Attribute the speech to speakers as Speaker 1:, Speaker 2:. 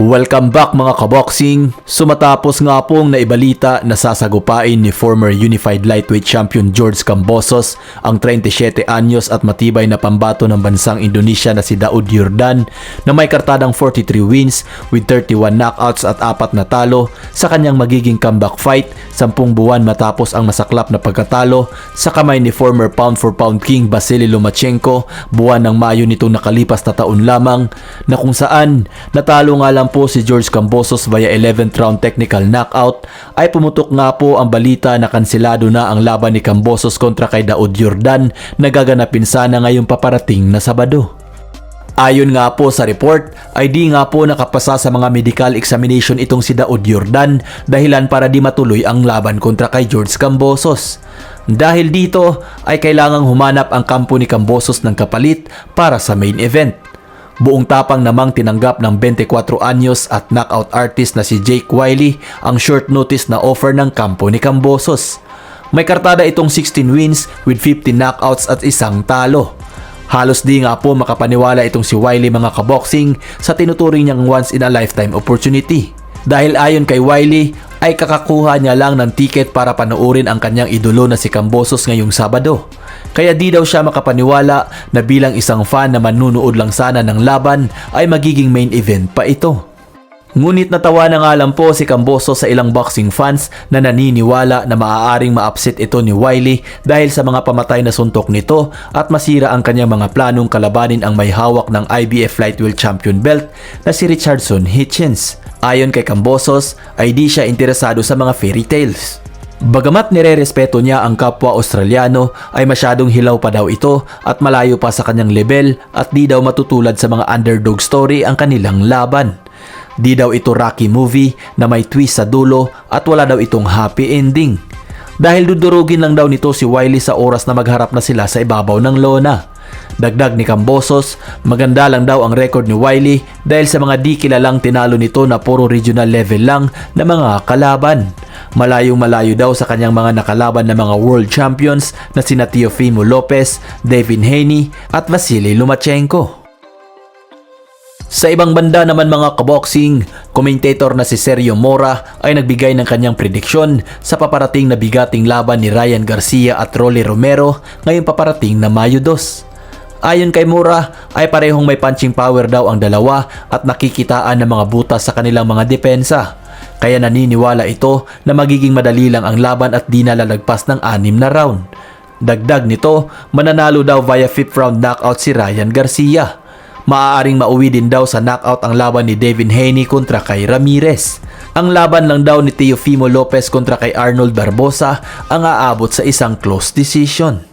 Speaker 1: Welcome back mga kaboxing! Sumatapos nga pong naibalita na sasagupain ni former Unified Lightweight Champion George Cambosos ang 37 anyos at matibay na pambato ng bansang Indonesia na si Daud Yordan na may kartadang 43 wins with 31 knockouts at 4 na talo sa kanyang magiging comeback fight 10 buwan matapos ang masaklap na pagkatalo sa kamay ni former pound for pound king Vasily Lomachenko buwan ng Mayo nitong nakalipas na taon lamang na kung saan natalo nga lang po si George Cambosos via 11th round technical knockout ay pumutok nga po ang balita na kansilado na ang laban ni Cambosos kontra kay Daud Yordan na gaganapin sana ngayong paparating na Sabado. Ayon nga po sa report, ay di nga po nakapasa sa mga medical examination itong si Daud Yordan dahilan para di matuloy ang laban kontra kay George Cambosos. Dahil dito ay kailangang humanap ang kampo ni Cambosos ng kapalit para sa main event. Buong tapang namang tinanggap ng 24 anyos at knockout artist na si Jake Wiley ang short notice na offer ng kampo ni Cambosos. May kartada itong 16 wins with 15 knockouts at isang talo. Halos di nga po makapaniwala itong si Wiley mga kaboxing sa tinuturing niyang once in a lifetime opportunity. Dahil ayon kay Wiley ay kakakuha niya lang ng ticket para panoorin ang kanyang idolo na si Cambosos ngayong Sabado. Kaya di daw siya makapaniwala na bilang isang fan na manunood lang sana ng laban ay magiging main event pa ito. Ngunit natawa na nga lang po si Camboso sa ilang boxing fans na naniniwala na maaaring ma-upset ito ni Wiley dahil sa mga pamatay na suntok nito at masira ang kanyang mga planong kalabanin ang may hawak ng IBF Lightweight Champion belt na si Richardson Hitchens. Ayon kay Cambosos ay di siya interesado sa mga fairy tales. Bagamat nire-respeto niya ang kapwa Australiano ay masyadong hilaw pa daw ito at malayo pa sa kanyang level at di daw matutulad sa mga underdog story ang kanilang laban. Di daw ito Rocky movie na may twist sa dulo at wala daw itong happy ending. Dahil dudurugin lang daw nito si Wiley sa oras na magharap na sila sa ibabaw ng lona. Dagdag ni Cambosos, maganda lang daw ang record ni Wiley dahil sa mga di kilalang tinalo nito na puro regional level lang na mga kalaban. Malayong malayo daw sa kanyang mga nakalaban na mga world champions na sina Teofimo Lopez, Devin Haney at Vasily Lomachenko. Sa ibang banda naman mga kaboxing, commentator na si Sergio Mora ay nagbigay ng kanyang prediksyon sa paparating na bigating laban ni Ryan Garcia at Rolly Romero ngayong paparating na Mayo 2. Ayon kay Mura ay parehong may punching power daw ang dalawa at nakikitaan ng mga butas sa kanilang mga depensa. Kaya naniniwala ito na magiging madali lang ang laban at di nalalagpas ng anim na round. Dagdag nito, mananalo daw via 5th round knockout si Ryan Garcia. Maaaring mauwi din daw sa knockout ang laban ni Devin Haney kontra kay Ramirez. Ang laban lang daw ni Teofimo Lopez kontra kay Arnold Barbosa ang aabot sa isang close decision.